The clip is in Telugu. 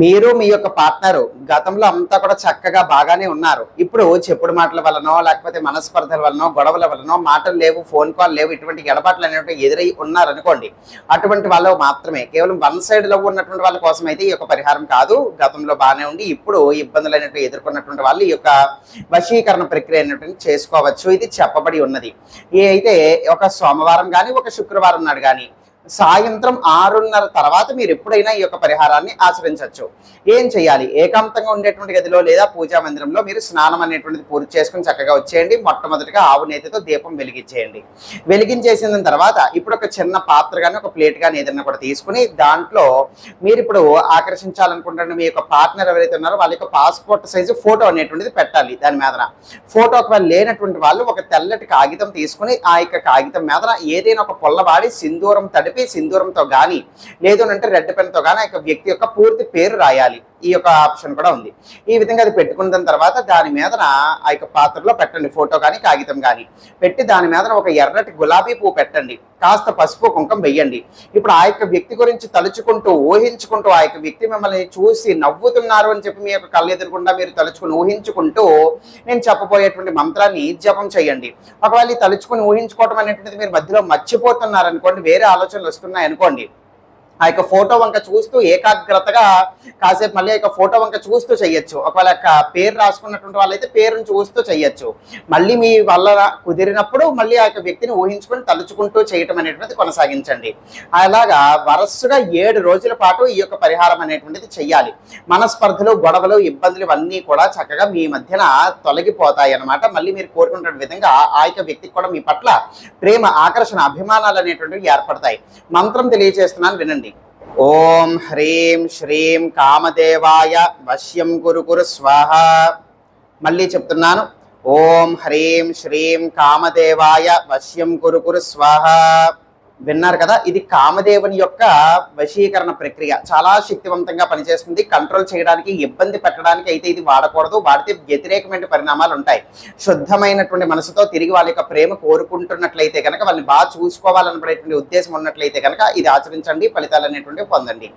మీరు మీ యొక్క పార్ట్నర్ గతంలో అంతా కూడా చక్కగా బాగానే ఉన్నారు. ఇప్పుడు చెప్పుడు మాటల వలనో లేకపోతే మనస్పర్ధల వలనో గొడవల వలనో మాటలు లేవు ఫోన్ కాల్ లేవు ఇటువంటి ఎడబాట్లు అనేవి ఎదురై ఉన్నారనుకోండి అటువంటి వాళ్ళు మాత్రమే. కేవలం వన్ సైడ్లో ఉన్నటువంటి వాళ్ళ కోసం అయితే ఈ యొక్క పరిహారం కాదు. గతంలో బాగానే ఉండి ఇప్పుడు ఇబ్బందులు అనేటువంటి ఎదుర్కొన్నటువంటి వాళ్ళు ఈ యొక్క వశీకరణ ప్రక్రియ అనేటువంటి చేసుకోవచ్చు. ఇది చెప్పబడి ఉన్నది. ఏ అయితే ఒక సోమవారం కానీ ఒక శుక్రవారం నాడు కానీ సాయంత్రం ఆరున్నర తర్వాత మీరు ఎప్పుడైనా ఈ యొక్క పరిహారాన్ని ఆచరించవచ్చు. ఏం చేయాలి? ఏకాంతంగా ఉండేటువంటి గదిలో లేదా పూజా మందిరంలో మీరు స్నానం అనేటువంటిది పూర్తి చేసుకుని చక్కగా వచ్చేయండి. మొట్టమొదటిగా ఆవు నేతితో దీపం వెలిగించేయండి. వెలిగించేసిన తర్వాత ఇప్పుడు ఒక చిన్న పాత్ర కానీ ఒక ప్లేట్ కానీ ఏదైనా కూడా తీసుకుని దాంట్లో మీరు ఇప్పుడు ఆకర్షించాలనుకుంటున్న మీ యొక్క పార్ట్నర్ ఎవరైతే ఉన్నారో వాళ్ళ యొక్క పాస్పోర్ట్ సైజు ఫోటో అనేటువంటిది పెట్టాలి దాని మీద ఫోటో ఒకవేళ లేనటువంటి వాళ్ళు ఒక తెల్లటి కాగితం తీసుకుని ఆ యొక్క కాగితం మీద ఏదైనా ఒక పొల్లవాడి సింధూరం తడిపి సింధూరంతో కానీ లేదు అంటే రెడ్ పెన్తో కానీ ఆ యొక్క వ్యక్తి యొక్క పూర్తి పేరు రాయాలి. ఈ యొక్క ఆప్షన్ కూడా ఉంది. ఈ విధంగా అది పెట్టుకున్న తర్వాత దాని మీద ఆ యొక్క పాత్రలో పెట్టండి. ఫోటో కానీ కాగితం కానీ పెట్టి దాని మీద ఒక ఎర్రటి గులాబీ పువ్వు పెట్టండి. కాస్త పసుపు కుంకం వెయ్యండి. ఇప్పుడు ఆ యొక్క వ్యక్తి గురించి తలుచుకుంటూ ఊహించుకుంటూ ఆ యొక్క వ్యక్తి మిమ్మల్ని చూసి నవ్వుతున్నారు అని చెప్పి మీ యొక్క కళ్ళు ఎదురకుండా మీరు తలుచుకుని ఊహించుకుంటూ నేను చెప్పబోయేటువంటి మంత్రాన్ని జపం చేయండి. ఒకవేళ తలుచుకుని ఊహించుకోవటం అనేటువంటిది మీరు మధ్యలో మర్చిపోతున్నారు అనుకోండి వేరే ఆలోచనలు వస్తున్నాయి అనుకోండి ఆ యొక్క ఫోటో వంక చూస్తూ ఏకాగ్రతగా కాసేపు మళ్ళీ ఆ యొక్క ఫోటో వంక చూస్తూ చెయ్యొచ్చు. ఒకవేళ యొక్క పేరు రాసుకున్నటువంటి వాళ్ళైతే పేరును చూస్తూ చెయ్యొచ్చు. మళ్ళీ మీ వల్ల కుదిరినప్పుడు మళ్ళీ ఆ యొక్క వ్యక్తిని ఊహించుకొని తలుచుకుంటూ చేయటం అనేటువంటిది కొనసాగించండి. అలాగా వరసగా ఏడు రోజుల పాటు ఈ యొక్క పరిహారం అనేటువంటిది చెయ్యాలి. మనస్పర్ధలు గొడవలు ఇబ్బందులు ఇవన్నీ కూడా చక్కగా మీ మధ్యన తొలగిపోతాయి అన్నమాట మళ్ళీ మీరు కోరుకున్న విధంగా ఆ యొక్క వ్యక్తికి కూడా మీ పట్ల ప్రేమ ఆకర్షణ అభిమానాలు అనేటువంటివి ఏర్పడతాయి. మంత్రం తెలియజేస్తున్నాను వినండి. ఓం హ్రీం శ్రీం కామదేవాయ వశ్యం కురు కురు స్వాహ. మళ్ళీ చెప్తున్నాను. ఓం హ్రీం శ్రీం కామదేవాయ వశ్యం కురు కురు స్వాహ. విన్నారు కదా? ఇది కామదేవుని యొక్క వశీకరణ ప్రక్రియ. చాలా శక్తివంతంగా పనిచేస్తుంది. కంట్రోల్ చేయడానికి ఇబ్బంది పెట్టడానికి అయితే ఇది వాడకూడదు. వాడితే వ్యతిరేకమైన పరిణామాలు ఉంటాయి. శుద్ధమైనటువంటి మనసుతో తిరిగి వాళ్ళ యొక్క ప్రేమ కోరుకుంటున్నట్లయితే కనుక వాళ్ళని బాగా చూసుకోవాలనబడేటువంటి ఉద్దేశం ఉన్నట్లయితే కనుక ఇది ఆచరించండి ఫలితాలు అనేటువంటివి పొందండి.